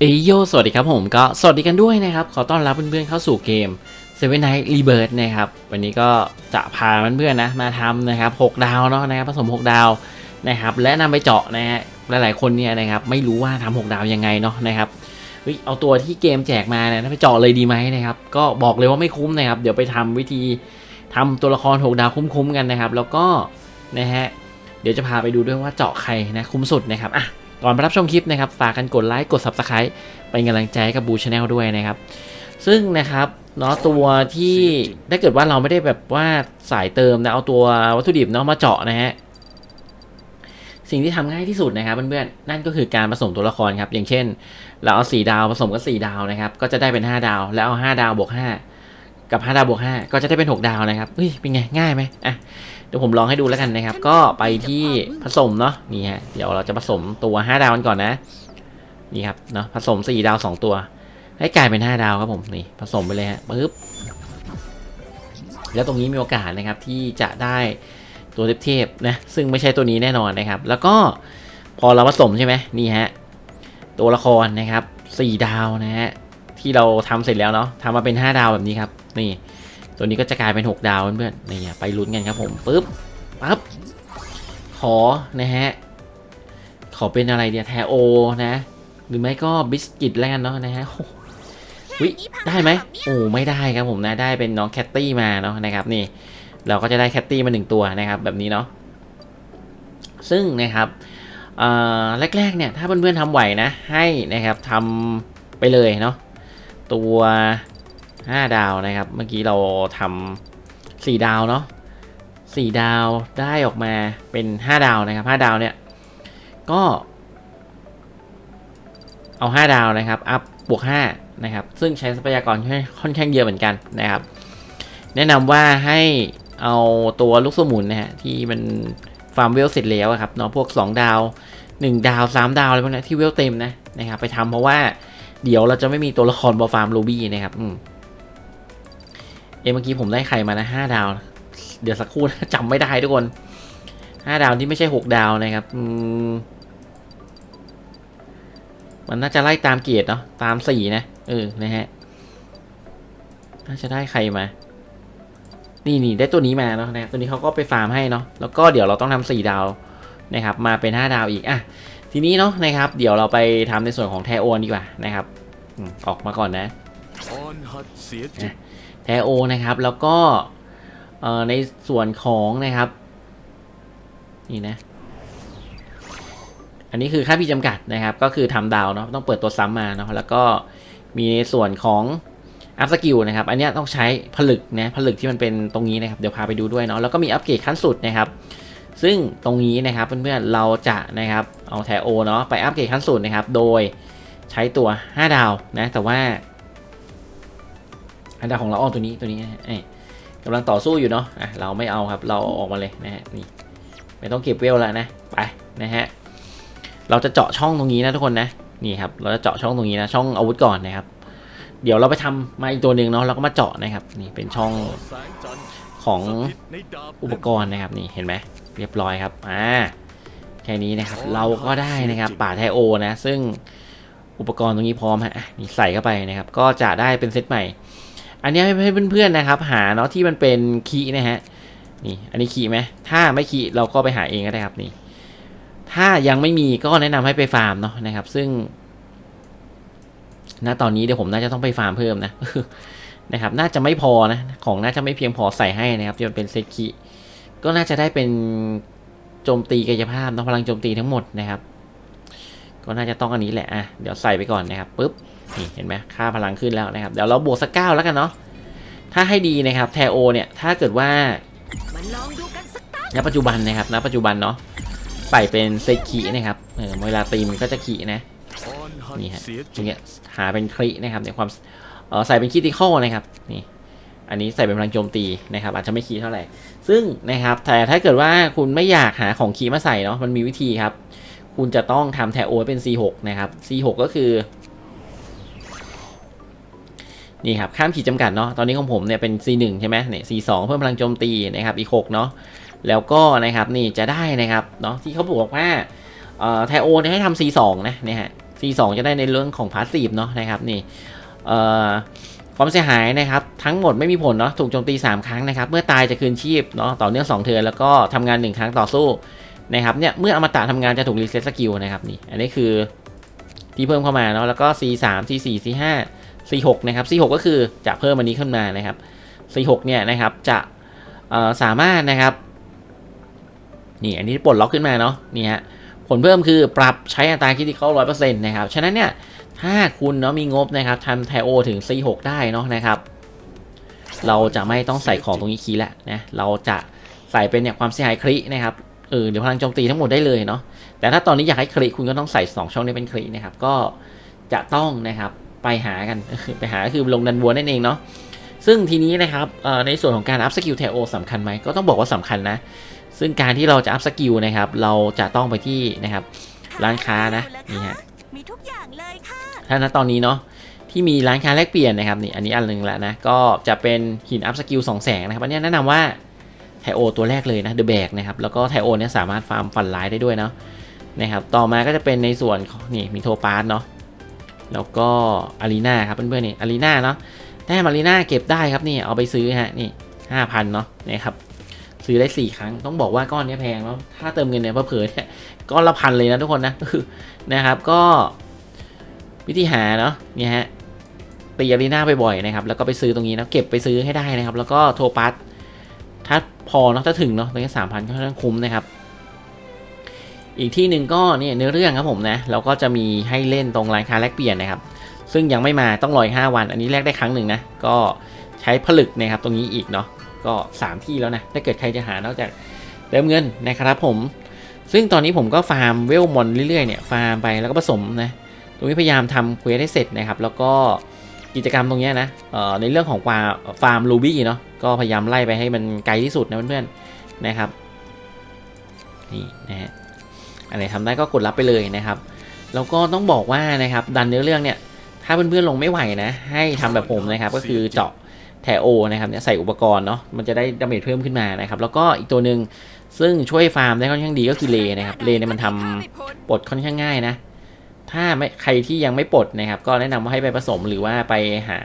เอยโยสวัสดีครับผมก็สวัสดีกันด้วยนะครับ ขอต้อนรับเพื่อนๆเข้าสู่เกม Seven Night Rebirth นะครับ วันนี้ก็จะพาเพื่อนๆนะมาทำนะครับ 6 ดาวเนาะนะครับผสม 6 ดาวนะครับ และนำไปเจาะนะฮะหลายๆคนเนี่ยนะครับไม่รู้ว่าทำ6ดาวยังไงเนาะนะครับเฮ้ยเอาตัวที่เกมแจกมาเนี่ยไปเจาะเลยดีไหมนะครับ ก็บอกเลยว่าไม่คุ้มนะครับ เดี๋ยวไปทำวิธีทำตัวละคร 6 ดาวคุ้มๆกันนะครับ แล้วก็นะฮะเดี๋ยวจะพาไปดูด้วยว่าเจาะใครนะคุ้มสุดนะครับอะ ก่อนไปรับชมคลิปนะครับฝากกันกดไลค์กด Subscribe เป็นกำลังใจให้กับบูชาแนลด้วยนะครับ ซึ่งนะครับเนาะตัวที่ถ้าเกิดว่าเราไม่ได้แบบว่าสายเติมนะเอาตัววัตถุดิบเนาะมาเจาะนะฮะสิ่งที่ทำง่ายที่สุดนะครับเพื่อนๆนั่นก็คือการผสมตัวละครครับ อย่างเช่น เราเอา 4 ดาวผสมกับ 4 ดาวนะครับ ก็จะได้เป็น 5 ดาว แล้วเอา 5 ดาวบวก 5 กับ 5 ดาวบวก 5 ก็จะได้เป็น 6 ดาวนะครับเฮ้ยเป็นไงง่ายไหมอะ เดี๋ยวผมลองให้ดูแล้วกันนะครับ ก็ไปที่ผสมเนาะนี่ฮะเดี๋ยวเราจะผสมตัว 5 ดาวกันก่อนนะนี่ครับเนาะผสม 4 ดาว 2 ตัว ให้กลายเป็น 5 ดาวครับผมนี่ผสมไปเลยฮะปึ๊บแล้วตรงนี้มีโอกาสนะครับที่จะได้ตัวเทพๆนะซึ่งไม่ใช่ตัวนี้แน่นอนนะครับ แล้วก็พอเราผสมใช่ไหมนี่ฮะตัวละครนะครับ 4 ดาวนะฮะที่เราทำเสร็จแล้วเนาะทำมาเป็น 5 ดาวแบบนี้ครับ นี่ ตัวนี้ก็จะกลายเป็น 6 ดาวเพื่อนๆนี่ไปลุ้นกันครับผมปึ๊บปั๊บขอนะฮะ ขอเป็นอะไรเดียแทโอนะ หรือไม่ก็บิสกิตแล้วกันเนาะนะฮะโอ้หวิได้ไหมโอ้ไม่ได้ครับผมนะได้เป็นน้องแคตตี้มาเนาะนะครับนี่ เราก็จะได้แคตตี้มาหนึ่งตัวนะครับแบบนี้เนาะซึ่งนะครับแรกๆเนี่ยถ้าเพื่อนๆทำไหวนะให้นะครับทำไปเลยเนาะตัว 5 ดาวนะครับ เมื่อกี้เราทำ4ดาวเนาะ4ดาวได้ออกมาเป็น 5 ดาวนะครับ 5 ดาวเนี่ย ก็ เอา 5 ดาวนะครับ อัพบวก 5 นะครับ ซึ่งใช้ทรัพยากรค่อนข้างเยอะเหมือนกันนะครับ แนะนำว่าให้เอาตัวลูกสมุนนะฮะที่มันฟาร์มเวลเสร็จแล้วครับเนาะพวก 2 ดาว 1 ดาว 3 ดาวอะไรพวกนี้ที่เวลเต็มนะนะครับ ไปทำเพราะว่าเดี๋ยวเราจะไม่มีตัวละครบอฟาร์มโลบี้นะครับอืม เอะเมื่อกี้ผมได้ใครมานะห้าดาว เดี๋ยวสักครู่นะจำไม่ได้ทุกคนห้าดาวที่ไม่ใช่หกดาวนะครับอืมมันน่าจะไล่ตามเกียรติเนาะตามสี่นะเออนะฮะน่าจะได้ใครมา นี่นี่ได้ตัวนี้มาเนาะนะครับตัวนี้เขาก็ไปฟาร์มให้เนาะแล้วก็เดี๋ยวเราต้องทำสี่ดาวนะครับ มาเป็นห้าดาวอีกอะทีนี้เนาะนะครับ เดี๋ยวเราไปทำในส่วนของแทโอนดีกว่านะครับอืมออกมาก่อนนะ แทโอนะครับ แล้วก็ในส่วนของนะครับ นี่นะ อันนี้คือค่าพี่จำกัดนะครับ ก็คือทำดาวเนาะต้องเปิดตัวซ้ำมาเนาะแล้วก็มีในส่วนของอัพสกิลนะครับ อันนี้ต้องใช้ผลึกนะผลึกที่มันเป็นตรงนี้นะครับ เดี๋ยวพาไปดูด้วยเนาะแล้วก็มีอัปเกรดขั้นสุดนะครับ ซึ่งตรงนี้นะครับเพื่อนๆเราจะนะครับเอาแทโอเนาะไปอัปเกรดขั้นสุดนะครับ โดยใช้ตัว 5 ดาวนะแต่ว่า อันดับของเราออกตัวนี้ตัวนี้นะฮะเอ้ยกำลังต่อสู้อยู่เนาะอะเราไม่เอาครับเราออกมาเลยนะฮะนี่ไม่ต้องเก็บเวลแล้วนะไปนะฮะเราจะเจาะช่องตรงนี้นะทุกคนนะนี่ครับเราจะเจาะช่องตรงนี้นะช่องอาวุธก่อนนะครับ เดี๋ยวเราไปทำมาอีกตัวหนึ่งเนาะเราก็มาเจาะนะครับนี่เป็นช่องของอุปกรณ์นะครับนี่เห็นไหมเรียบร้อยครับอ่าแค่นี้นะครับเราก็ได้นะครับป่าไทโอนะ ซึ่งอุปกรณ์ตรงนี้พร้อมฮะอะนี่ใส่เข้าไปนะครับ ก็จะได้เป็นเซตใหม่ อันนี้ให้เพื่อนๆนะครับ หาเนาะที่มันเป็นคีย์นะฮะนี่อันนี้คีย์ไหมถ้าไม่คีย์เราก็ไปหาเองก็ได้ครับนี่ ถ้ายังไม่มีก็แนะนำให้ไปฟาร์มเนาะนะครับ ซึ่งณตอนนี้เดี๋ยวผมน่าจะต้องไปฟาร์มเพิ่มนะนะครับ น่าจะไม่พอนะของน่าจะไม่เพียงพอใส่ให้นะครับที่มันเป็นเซตคีก็น่าจะได้เป็นโจมตีกายภาพเนาะพลังโจมตีทั้งหมดนะครับ ก็น่าจะต้องอันนี้แหละอะเดี๋ยวใส่ไปก่อนนะครับปุ๊บนี่เห็นไหมค่าพลังขึ้นแล้วนะครับเดี๋ยวเราบวกสักเก้าแล้วกันเนาะถ้าให้ดีนะครับแทโอเนี่ยถ้าเกิดว่าณปัจจุบันนะครับณปัจจุบันเนาะใส่เป็นเซคินะครับเออเวลาตีมันก็จะขีนะอ่นะนี่ฮะตรงเนี้ยหาเป็นครินะครับในความเออใส่เป็นคีติคอลนะครับนี่อันนี้ใส่เป็นพลังโจมตีนะครับ อาจจะไม่คีเท่าไหร่ ซึ่งนะครับแต่ถ้าเกิดว่าคุณไม่อยากหาของคีมาใส่เนาะมันมีวิธีครับ คุณจะต้องทำแทโอเป็น C6 นะครับ C6 ก็คือ นี่ครับ ข้ามขีดจำกัดเนาะ ตอนนี้ของผมเนี่ยเป็น C1 ใช่ไหมเนี่ย C2 เพิ่มพลังโจมตีนะครับ อีก 6 เนาะ แล้วก็นะครับนี่จะได้นะครับเนาะที่เขาบอกว่าเอ่อไทโอเนี่ยให้ทำ C2 นะเนี่ยฮะ C2 จะได้ในเรื่องของพาสซีฟเนาะนะครับนี่เอ่อความเสียหายนะครับทั้งหมดไม่มีผลเนาะถูกโจมตี 3 ครั้งนะครับ เมื่อตายจะคืนชีพเนาะต่อเนื่อง2เทิร์นแล้วก็ทำงาน 1 ครั้งต่อสู้ นะครับเนี่ยเมื่ออมตะทำงานจะถูกรีเซ็ตสกิลนะครับนี่อันนี้คือที่เพิ่มเข้ามาเนาะแล้วก็ C3 C4 C5 C6 นะครับ C6 ก็คือจะเพิ่มอันนี้ขึ้นมานะครับ C6 เนี่ยนะครับจะสามารถนะครับนี่อันนี้ปลดล็อกขึ้นมาเนาะนี่ฮะผลเพิ่มคือปรับใช้อัตราคิดที่เข้าร้อยเปอร์เซ็นต์นะครับ ฉะนั้นเนี่ยถ้าคุณเนาะมีงบนะครับทำไทโอถึง C6 ได้เนาะนะครับ เราจะไม่ต้องใส่ของตรงนี้คีย์ละนะเราจะใส่เป็นเนี่ยความเสียหายครินะครับ เออเดี๋ยวพลังโจมตีทั้งหมดได้เลยเนาะแต่ถ้าตอนนี้อยากให้คริคุณก็ต้องใส่ 2 ช่องนี้เป็นครินะครับ ก็จะต้องนะครับไปหากันไปหาคือลงดันบัวนั่นเองเนาะซึ่งทีนี้นะครับในส่วนของการอัพสกิลไทโอสำคัญไหมก็ต้องบอกว่าสำคัญนะ ซึ่งการที่เราจะอัพสกิลนะครับเราจะต้องไปที่นะครับร้านค้านะนี่ฮะมีทุกอย่างเลยค่ะถ้าณตอนนี้เนาะที่มีร้านค้าแลกเปลี่ยนนะครับนี่อันนี้อันหนึ่งแล้วนะก็จะเป็นหินอัพสกิลสองแสงนะครับอันนี้แนะนำว่า โอตัวแรกเลยนะเดอะแบกนะครับแล้วก็ไทโอเนี่ยสามารถฟาร์มฟันไลน์ได้ด้วยเนาะนะครับต่อมาก็จะเป็นในส่วนนี่มีโทปาร์ตเนาะแล้วก็อารีนาครับเพื่อนๆนี่อารีนาเนาะแต้มอารีนาเก็บได้ครับนี่เอาไปซื้อฮะนี่ห้าพันเนาะนะครับซื้อได้ 4 ครั้งต้องบอกว่าก้อนเนี้ยแพงแล้วถ้าเติมเงินเนี่ยเผลอเนี่ยก้อนละพันเลยนะทุกคนนะนะครับก็วิธีหาเนาะนี่ฮะตีอารีนาบ่อยๆนะครับแล้วก็ไปซื้อตรงนี้นะเก็บไปซื้อให้ได้นะครับ แล้วก็โทรปัส ถ้าพอเนาะถ้าถึงเนาะตรงนี้สามพันก็ค่อนข้างคุ้มนะครับ อีกที่หนึ่งก็เนี่ยเนื้อเรื่องครับผมนะแล้วก็จะมีให้เล่นตรงร้านค้าแลกเปลี่ยนนะครับ ซึ่งยังไม่มาต้องรออีกห้าวัน อันนี้แลกได้ครั้งหนึ่งนะก็ใช้ผลึกนะครับตรงนี้อีกเนาะก็ 3 ที่แล้วนะถ้าเกิดใครจะหานอกจากเติมเงินนะครับผม ซึ่งตอนนี้ผมก็ฟาร์มเวลมอนเรื่อยๆเนี่ยฟาร์มไปแล้วก็ผสมนะตรงนี้พยายามทำเควสให้เสร็จนะครับ แล้วก็ กิจกรรมตรงนี้นะในเรื่องของฟามฟาร์มลูบี้เนาะก็พยายามไล่ไปให้มันไกลที่สุดนะเพื่อนๆนะครับนี่นะฮะอันไหนทำได้ก็กดรับไปเลยนะครับแล้วก็ต้องบอกว่านะครับดันเนื้อเรื่องเนี่ยถ้าเพื่อนๆลงไม่ไหวนะ ให้ทำแบบผมนะครับก็คือเจาะแถโอนะครับเนี่ยใส่อุปกรณ์เนาะมันจะได้ดาเมจเพิ่มขึ้นมานะครับแล้วก็อีกตัวหนึ่งซึ่งช่วยฟาร์มได้ค่อนข้างดีก็คือเลนะครับเลเนี่ยมันทำปลดค่อนข้างง่ายนะ ถ้าไม่ใครที่ยังไม่ปลดนะครับ ก็แนะนำว่าให้ไปผสมหรือว่าไปหา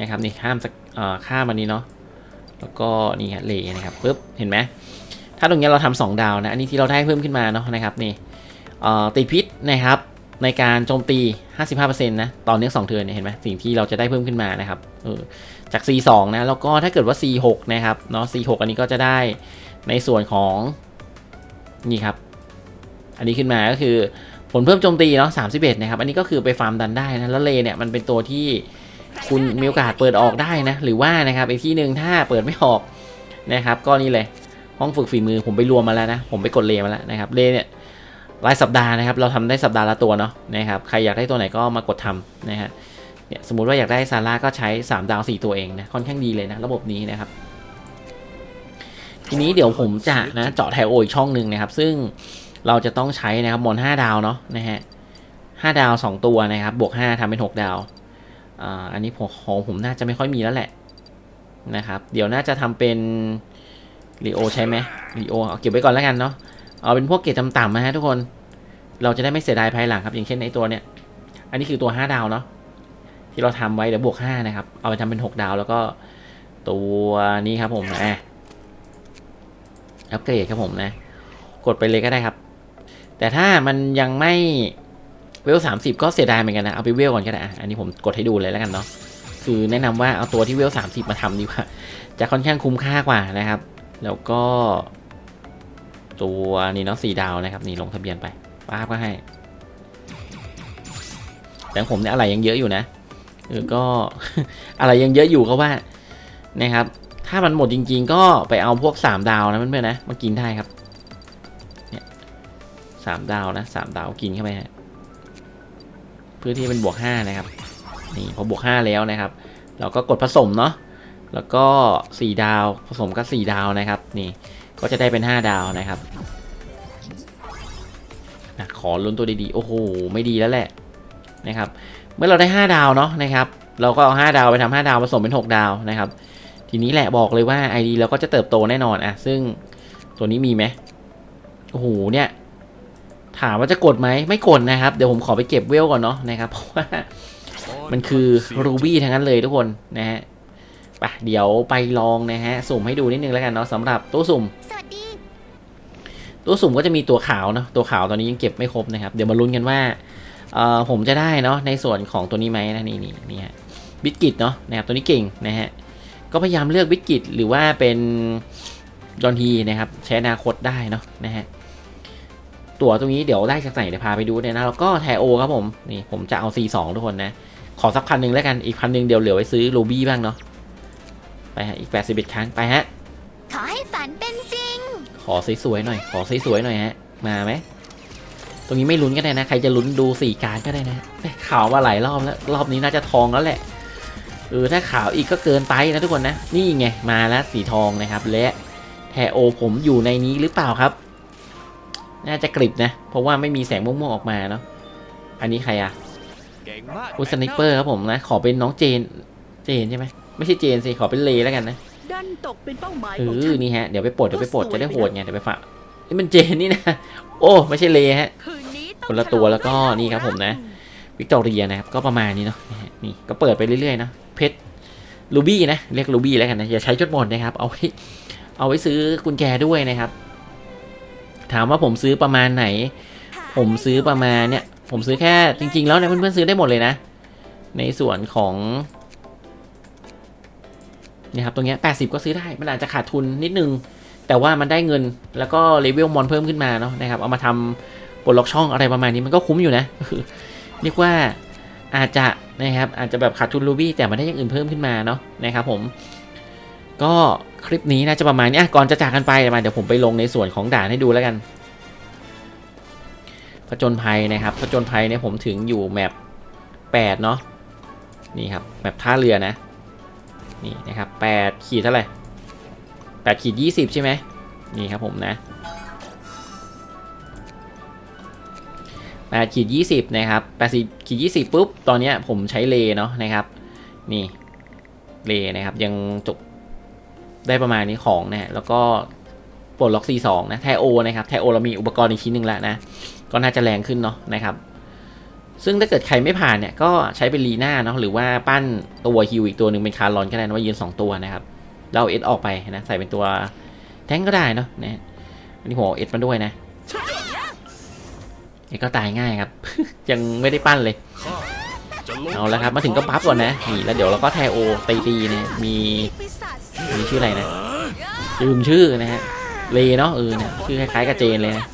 นะครับนี่ข้ามสักอ่อข้ามอันนี้เนาะแล้วก็นี่ฮะเลนะครับปึ๊บเห็นไหมถ้าตรงนี้เราทำสองดาวนะอันนี้ที่เราได้เพิ่มขึ้นมาเนาะนะครับนี่อ่อติดพิษนะครับในการโจมตี 55%นะตอนนี้2เทือนเนี่ยเห็นไหมสิ่งที่เราจะได้เพิ่มขึ้นมานะครับเออจาก C2 นะแล้วก็ถ้าเกิดว่า C6 นะครับเนาะ C6 อันนี้ก็จะได้ในส่วนของนี่ครับ อันนี้ขึ้นมาก็คือผลเพิ่มโจมตีเนาะ31นะครับ อันนี้ก็คือไปฟาร์มดันได้นะ แล้วเลเนี่ยมันเป็นตัวที่คุณมีโอกาสเปิดออกได้นะ หรือว่านะครับอีกที่หนึ่งถ้าเปิดไม่ออกนะครับ ก็นี่เลยห้องฝึกฝีมือผมไปรวมมาแล้วนะ ผมไปกดเลมาแล้วนะครับ เลเนี่ยรายสัปดาห์นะครับ เราทำได้สัปดาห์ละตัวเนาะนะครับ ใครอยากได้ตัวไหนก็มากดทำนะฮะ เนี่ยสมมุติว่าอยากได้ซาร่าก็ใช้ 3 ดาว 4 ตัวเองนะ ค่อนข้างดีเลยนะ ระบบนี้นะครับ ทีนี้เดี๋ยวผมจะนะเจาะแถวโออีกช่องหนึ่งนะครับ ซึ่ง เราจะต้องใช้นะครับมอน5ดาวเนาะนะฮะ5ดาว 2 ตัวนะครับ บวก 5ทำเป็น 6 ดาวอ่าอันนี้ผมของผมน่าจะไม่ค่อยมีแล้วแหละนะครับ เดี๋ยวน่าจะทำเป็นรีโอใช่ไหมรีโอเอาเก็บไว้ก่อนแล้วกันเนาะเอาเป็นพวกเกรดต่ำๆนะฮะทุกคน เราจะได้ไม่เสียดายภายหลังครับ อย่างเช่นไอตัวเนี้ยอันนี้คือตัว 5 ดาวเนาะที่เราทำไว้เดี๋ยวบวก 5 นะครับ เอาไปทำเป็น 6 ดาวแล้วก็ตัวนี้ครับผมนะอัปเกรดครับผมนะ กดไปเลยก็ได้ครับ แต่ถ้ามันยังไม่เวล30ก็เสียดายเหมือนกันนะ เอาไปเวลก่อนก็ได้อะอันนี้ผมกดให้ดูเลยแล้วกันเนาะคือแนะนำว่าเอาตัวที่เวล30มสิบมาทำดีกว่า จะค่อนข้างคุ้มค่ากว่านะครับ แล้วก็ ตัวนี้เนาะสี่ดาวนะครับ นี่ลงทะเบียนไปป้าก็ให้ แต่ของผมเนี่ยอะไรยังเยอะอยู่นะเออก็อะไรยังเยอะอยู่ก็ว่านะครับ ถ้ามันหมดจริง ๆ ก็ไปเอาพวกสามดาวนะเพื่อนๆนะมากินได้ครับ สามดาวนะสามดาวกินเข้าไปฮะเพื่อที่เป็นบวกห้านะครับนี่พอบวกห้าแล้วนะครับ เราก็กดผสมเนาะแล้วก็สี่ดาวผสมกับสี่ดาวนะครับ นี่ก็จะได้เป็น5ดาวนะครับนะขอลุ้นตัวดีๆโอ้โหไม่ดีแล้วแหละนะครับ เมื่อเราได้5ดาวเนาะนะครับ เราก็เอา5ดาวไปทำ5ดาวผสมเป็น6ดาวนะครับ ทีนี้แหละบอกเลยว่า ID เราก็จะเติบโตแน่นอนอะซึ่งตัวนี้มีไหมโอ้โหเนี่ย ถามว่าจะกดไหมไม่กดนะครับ เดี๋ยวผมขอไปเก็บเวลก่อนเนาะนะครับเพราะว่ามันคือรูบี้ทั้งนั้นเลยทุกคนนะฮะไปเดี๋ยวไปลองนะฮะสุ่มให้ดูนิดนึงแล้วกันเนาะสำหรับตู้สุ่มสวัสดีตู้สุ่มก็จะมีตัวขาวเนาะตัวขาวตอนนี้ยังเก็บไม่ครบนะครับ เดี๋ยวมาลุ้นกันว่าเอ่อผมจะได้เนาะในส่วนของตัวนี้ไหมนะนี่นี่นี่ฮะบิสกิตเนาะนะครับตัวนี้เก่งนะฮะก็พยายามเลือกบิสกิตหรือว่าเป็นจอนทีนะครับใช้อนาคตได้เนาะนะฮะ ตัวตรงนี้เดี๋ยวได้จากไหนเดี๋ยวพาไปดูเนี่ยนะแล้วก็แทโอครับผมนี่ผมจะเอา C2 ทุกคนนะขอสักพันหนึ่งแล้วกันอีกพันหนึ่งเดี๋ยวเหลือไว้ซื้อรูบี้บ้างเนาะไปฮะอีก 81 ครั้งไปฮะขอให้ฝันเป็นจริง ขอสวยๆหน่อย ขอสวยๆหน่อยฮะมาไหมตรงนี้ไม่ลุ้นก็ได้นะใครจะลุ้นดูสี่การดก็ได้นะแต่ข่าวมาหลายรอบแล้วรอบนี้น่าจะทองแล้วแหละเออถ้าขาวอีกก็เกินไปนะทุกคนนะนี่ไงมาแล้วสีทองนะครับและแทโอผมอยู่ในนี้หรือเปล่าครับ น่าจะกริบนะ เพราะว่าไม่มีแสงม่วงๆออกมาเนาะ อันนี้ใครอะเก่งมากคุณสไนิเปอร์ครับผมนะ ขอเป็นน้องเจน เจนใช่ไหมไม่ใช่เจนสิ ขอเป็นเลแล้วกันนะดันตกเป็นเป้าหมายเอของอฉันนี่ฮะ เดี๋ยวไปปลดเดี๋ยวไปปลดก็สวยจะได้โหดไปนะไง เดี๋ยวไปฝากนี่มันเจนนี่นะ โอ้ ไม่ใช่เลฮะคืนนี้ต้องคนละตัวแล้วก็นี่ครับผมนะ วิกตอเรียนะครับ ก็ประมาณนี้เนาะนะฮะนี่ก็เปิดไปเรื่อยๆนะ เพชรลูบี้นะ เรียกลูบี้แล้วกันนะ อย่าใช้จดหมดนะครับ เอาไว้ เอาไว้ซื้อกุญแจด้วยนะครับ ถามว่าผมซื้อประมาณไหน ผมซื้อประมาณเนี่ย ผมซื้อแค่จริง ๆ แล้วเนี่ยเพื่อนๆซื้อได้หมดเลยนะ ในส่วนของเนี่ยครับตรงเนี้ย80ก็ซื้อได้ มันอาจจะขาดทุนนิดนึง แต่ว่ามันได้เงินแล้วก็เลเวลมอนเพิ่มขึ้นมาเนาะนะครับ เอามาทำปลดล็อกช่องอะไรประมาณนี้มันก็คุ้มอยู่นะ เรียกว่าอาจจะนะครับอาจจะแบบขาดทุนรูบี้แต่มันได้อย่างอื่นเพิ่มขึ้นมาเนาะนะครับผม ก็คลิปนี้น่าจะประมาณนี้ก่อนจะจากกันไปมาเดี๋ยวผมไปลงในส่วนของด่านให้ดูแล้วกันผจญภัยนะครับผจญภัยเนี่ยผมถึงอยู่แมป8เนาะนี่ครับแมปท่าเรือนะนี่นะครับ8ขีดเท่าไหร่8ขีด20 ใช่ไหมนี่ครับผมนะ8ขีด20นะครับ8ขีด20ปุ๊บตอนนี้ผมใช้เลเนาะนะครับ นี่เลนะครับยังจบ ได้ประมาณนี้ของนะแล้วก็ปลดล็อก C2 นะแทโอนะครับแทโอเรามีอุปกรณ์อีกชิ้นหนึ่งแล้วนะ ก็น่าจะแรงขึ้นเนาะนะครับ ซึ่งถ้าเกิดใครไม่ผ่านเนี่ย ก็ใช้เป็นลีน่าเนาะ หรือว่าปั้นตัวฮิวอีกตัวหนึ่งเป็นคาร์ลอนก็ได้นะว่ายืน 2 ตัวนะครับ เราเอสออกไปนะ ใส่เป็นตัวแท้งก็ได้เนาะนะอันนี้ผมเอาเอสมาด้วยนะเอสก็ตายง่ายครับ ยังไม่ได้ปั้นเลย เอาแล้วครับ มาถึงก็ปั๊บก่อนนะ นี่แล้วเดี๋ยวเราก็แทโอตีตีเนี่ย มี ปีศาจมีชื่ออะไรนะลืมชื่อนะฮะเลเนาะเออเนี่ยชื่อคล้ายๆกับเจนเลยนะ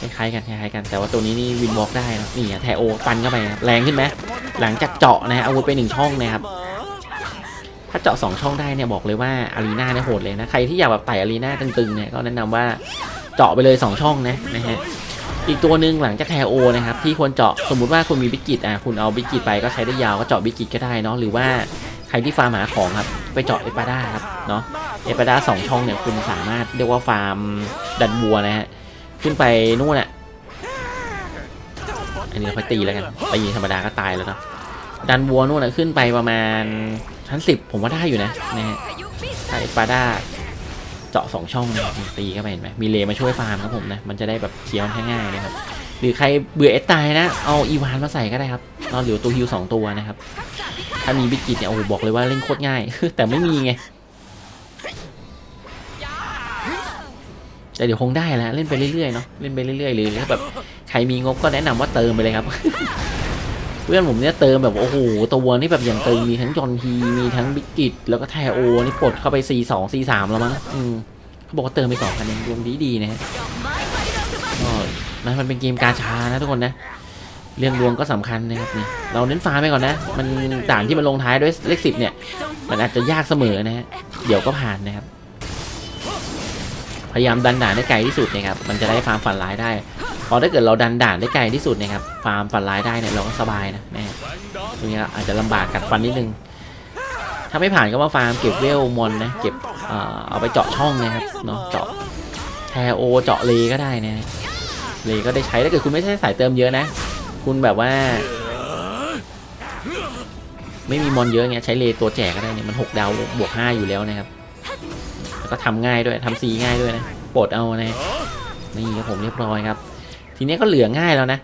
คล้ายๆกันคล้ายๆกันแต่ว่าตัวนี้นี่วินบล็อกได้นะนี่อะแทโอฟันเข้าไปครับแรงขึ้นไหมหลังจากเจาะนะฮะอาวุธไปหนึ่งช่องนะครับถ้าเจาะสองช่องได้เนี่ยบอกเลยว่าอารีนาเนี่ยโหดเลยนะใครที่อยากแบบไต่อารีนาตึงๆเนี่ยก็แนะนำว่าเจาะไปเลยสองช่องนะนะฮะอีกตัวหนึ่งหลังจากแทโอนะครับที่ควรเจาะสมมุติว่าคุณมีบิกิตอะคุณเอาบิกิตไปก็ใช้ได้ยาวก็เจาะบิกกิตก็ได้เนาะหรือว่าใครที่ฟาร์มหาของครับ ไปเจาะเอปาด้าครับเนาะเอปาด้าสองช่องเนี่ยคุณสามารถเรียกว่าฟาร์มดันบัวนะฮะขึ้นไปนู่นอะอันนี้เราค่อยตีแล้วกันตีธรรมดาก็ตายแล้วเนาะดันบัวนู่นอะขึ้นไปประมาณชั้นสิบผมว่าได้อยู่นะนะฮะพายุปีศาจถ้าเอปาด้าเจาะสองช่องตีเข้าไปเห็นไหมมีเลมาช่วยฟาร์มครับผมนะมันจะได้แบบเคลียร์งง่ายๆนะครับหรือใครเบื่อเอสตายนะ เอาอีวานมาใส่ก็ได้ครับเราเหลือตัวฮิวสองตัวนะครับ ถ้ามีบิกิตเนี่ยโอ้โหบอกเลยว่าเล่นโคตรง่าย แต่ไม่มีไงแต่เดี๋ยวคงได้แล้วเล่นไปเรื่อยๆเนาะเล่นไปเรื่อยๆหรือถ้าแบบใครมีงบก็แนะนำว่าเติมไปเลยครับ เพื่อนผมเนี่ยเติมแบบโอ้โหตัวนี่แบบอย่างเติมมีทั้งจอนทีมีทั้งบิกิตแล้วก็แทโอนี่ปลดเข้าไป C 2 C 3แล้วมั้งอืมเขาบอกว่าเติมไปสองพันเองดวงดีดีนะฮะก็นะมันเป็นเกมกาชานะทุกคนนะ เรื่องดวงก็สำคัญนะครับนี่เราเน้นฟาร์มไปก่อนนะ มันด่านที่มันลงท้ายด้วยเลขสิบเนี่ย มันอาจจะยากเสมอนะฮะเดี๋ยวก็ผ่านนะครับ พยายามดันด่านได้ไกลที่สุดนะครับ มันจะได้ฟาร์มฝันร้ายได้ พอถ้าเกิดเราดันด่านได้ไกลที่สุดนะครับ ฟาร์มฝันร้ายได้เนี่ยเราก็สบายนะนะฮะแบงดาบตรงนี้อาจจะลำบากกัดฟันนิดนึง ถ้าไม่ผ่านก็มาฟาร์มเก็บเวลมอนนะ เก็บเอ่อเอาไปเจาะช่องนะครับเนาะเจาะแทโอเจาะเลก็ได้นะ เลก็ได้ใช้ถ้าเกิดคุณไม่ใช่สายเติมเยอะนะ คุณแบบว่า ไม่มีมอนเยอะเงี้ยใช้เลตัวแจกก็ได้เนี่ยมันหกดาวบวกห้าอยู่แล้วนะครับแล้วก็ทำง่ายด้วยทำซีง่ายด้วยนะปลดเอานะนี่ครับผมเรียบร้อยครับ ทีนี้ก็เหลือง่ายแล้วนะ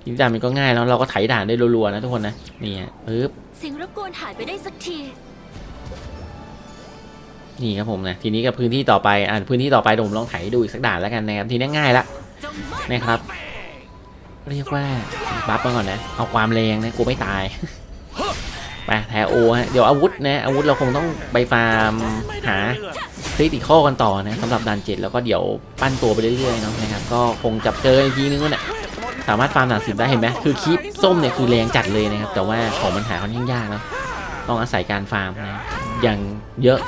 ทีนี้ด่านมันก็ง่ายแล้วเราก็ไถด่านได้รัวๆนะทุกคนนะนี่ฮะปึ๊บสิ่งรบกวนหายไปได้สักทีนี่ครับผมนะทีนี้กับพื้นที่ต่อไปอ่าพื้นที่ต่อไปเดี๋ยวผมลองไถดูอีกสักด่านแล้วกันนะครับทีนี้ง่ายละ นะครับ เรียกว่าบัฟมาก่อนนะ เอาความแรงนะกูไม่ตายไปแทโอฮะเดี๋ยวอาวุธนะอาวุธเราคงต้องไปฟาร์มหาคริติคอลกันต่อนะสำหรับด่านเจ็ดแล้วก็เดี๋ยวปั้นตัวไปเรื่อยๆเนาะนะครับก็คงจับเจออีกทีนึงเนี่ยสามารถฟาร์มด่านสิบได้เห็นไหมคือคลิปส้มเนี่ยคือแรงจัดเลยนะครับ แต่ว่าของมันหาค่อนข้างยากนะต้องอาศัยการฟาร์มนะอย่างเยอะ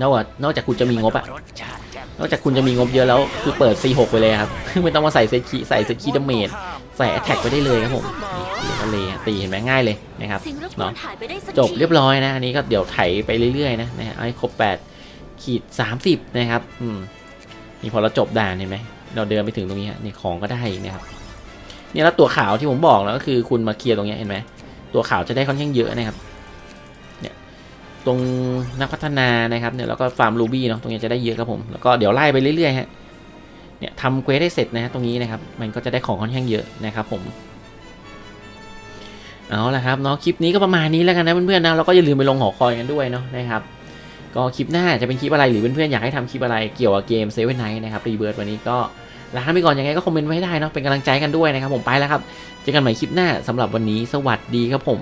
นอกจากนอกจากคุณจะมีงบอะ นอกจากคุณจะมีงบเยอะแล้วคือเปิด C6 ไปเลยครับ ไม่ต้องมาใส่เซคีใส่เซคีดาเมจใส่แอตแทกไปได้เลยครับผมนี่เหลือทะเลตีเห็นไหมง่ายเลยนะครับสิ่งรบกวเนาะนหายไปได้สักทีจบเรียบร้อยนะอันนี้ก็เดี๋ยวไถไปเรื่อยๆนะนะฮะเอาให้ครบ8ขีด30 นะครับอืมนี่พอเราจบด่านเห็นไหมเราเดินไปถึงตรงนี้ฮะนี่ของก็ได้อีกนะครับเนี่ยแล้วตัวขาวที่ผมบอกแล้วก็คือคุณมาเคลียร์ตรงเนี้ยเห็นไหมตัวขาวจะได้ค่อนข้างเยอะนะครับเนี่ย ตรงนักพัฒนานะครับเนี่ยแล้วก็ฟาร์มรูบี้เนาะตรงนี้จะได้เยอะครับผมแล้วก็เดี๋ยวไล่ไปเรื่อยๆฮะเนี่ยทำเควสได้เสร็จนะฮะตรงนี้นะครับมันก็จะได้ของค่อนข้างเยอะนะครับผมเอาละครับเนาะคลิปนี้ก็ประมาณนี้แล้วกันนะเพื่อนๆนะแล้วก็อย่าลืมไปลงหอคอยกันด้วยเนาะนะครับก็คลิปหน้าจะเป็นคลิปอะไรหรือเพื่อนๆอยากให้ทำคลิปอะไรเกี่ยวกับเกมเซเว่นไนท์นะครับรีเบิร์ดวันนี้ก็ลาไปก่อนยังไงก็คอมเมนต์ไว้ได้เนาะเป็นกำลังใจกันด้วยนะครับผมไปแล้วครับเจอกันใหม่คลิปหน้าสำหรับวันนี้สวัสดีครับผม